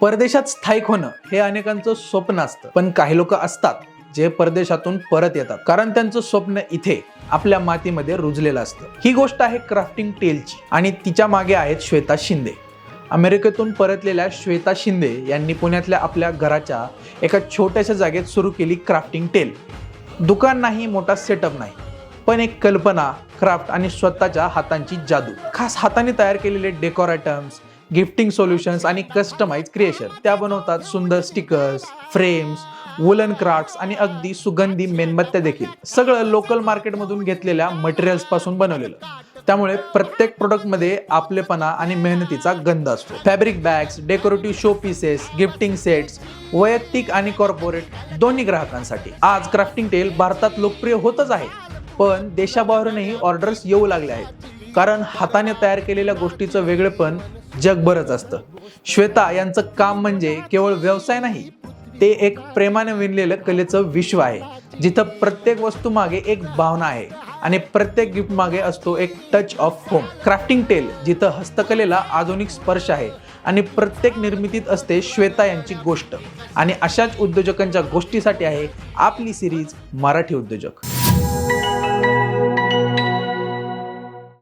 परदेशात स्थायिक होणं हे अनेकांचं स्वप्न असतं. पण काही लोक असतात जे परदेशातून परत येतात. कारण त्यांचं स्वप्न इथे आपल्या मातीमध्ये रुजलेलं असतं. ही गोष्ट आहे क्राफ्टिंग टेलची आणि तिच्यामागे आहेत श्वेता शिंदे. अमेरिकेतून परतलेल्या श्वेता शिंदे यांनी पुण्यातल्या आपल्या घराच्या एका छोट्याशा जागेत सुरू केली क्राफ्टिंग टेल. दुकान नाही मोठा सेटअप नाही पण एक कल्पना क्राफ्ट आणि स्वतःच्या हातांची जादू. खास हाताने तयार केलेले डेकोर आयटम्स गिफ्टिंग सोल्युशन्स आणि कस्टमाइज क्रिएशन त्या बनवतात सुंदर स्टिकर्स फ्रेम्स वुलन क्राफ्ट्स आणि अगदी सुगंधी मेणबत्त्या देखील. सगळं लोकल मार्केटमधून घेतलेल्या मटेरियल्सपासून बनवलेलं. त्यामुळे प्रत्येक प्रोडक्टमध्ये आपलेपणा आणि मेहनतीचा गंध असतो. Fabric bags decorative show pieces gifting sets वैयक्तिक आणि कॉर्पोरेट दोन्ही ग्राहकांसाठी. आज क्राफ्टिंग टेल भारतात लोकप्रिय होतच आहे. पण देशाबाहेरूनही ऑर्डर्स येऊ लागले आहेत. कारण हाताने तयार केलेल्या गोष्टीचं वेगळेपण जगभरच असतं. श्वेता यांचं काम म्हणजे केवळ व्यवसाय नाही ते एक प्रेमाने विणलेलं कलेचं विश्व आहे जिथं प्रत्येक वस्तू मागे एक भावना आहे आणि प्रत्येक गिफ्ट मागे असतो एक touch of home crafting tale जिथं हस्तकलेला आधुनिक स्पर्श आहे आणि प्रत्येक निर्मितीत असते श्वेता यांची गोष्ट. आणि अशाच उद्योजकांच्या गोष्टीसाठी आहे आपली सिरीज मराठी उद्योजक.